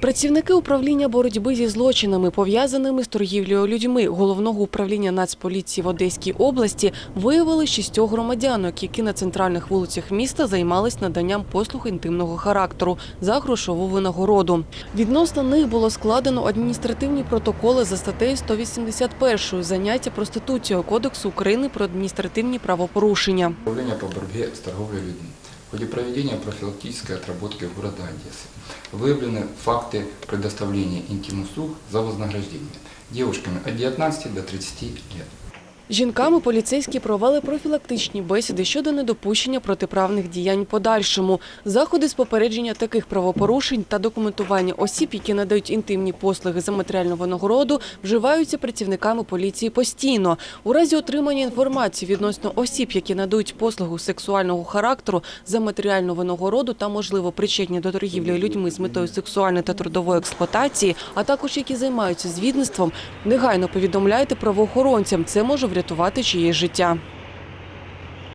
Працівники управління боротьби зі злочинами, пов'язаними з торгівлею людьми головного управління Нацполіції в Одеській області, виявили шістьох громадянок, які на центральних вулицях міста займались наданням послуг інтимного характеру за грошову винагороду. Відносно них було складено адміністративні протоколи за статтею 181 заняття проституцією Кодексу України про адміністративні правопорушення. Управление по борьбе с торговлей людьми. В ходе проведения профилактической отработки города Одессы выявлены факты предоставления интим-услуг за вознаграждение девушками от 19 до 30 лет. Жінками поліцейські провели профілактичні бесіди щодо недопущення протиправних діянь подальшому, заходи з попередження таких правопорушень та документування осіб, які надають інтимні послуги за матеріальну винагороду, вживаються працівниками поліції постійно. У разі отримання інформації відносно осіб, які надають послугу сексуального характеру за матеріальну винагороду та, можливо, причетні до торгівлі людьми з метою сексуальної та трудової експлуатації, а також які займаються звідництвом, негайно повідомляйте правоохоронцям. Це може врятувати чиєсь життя.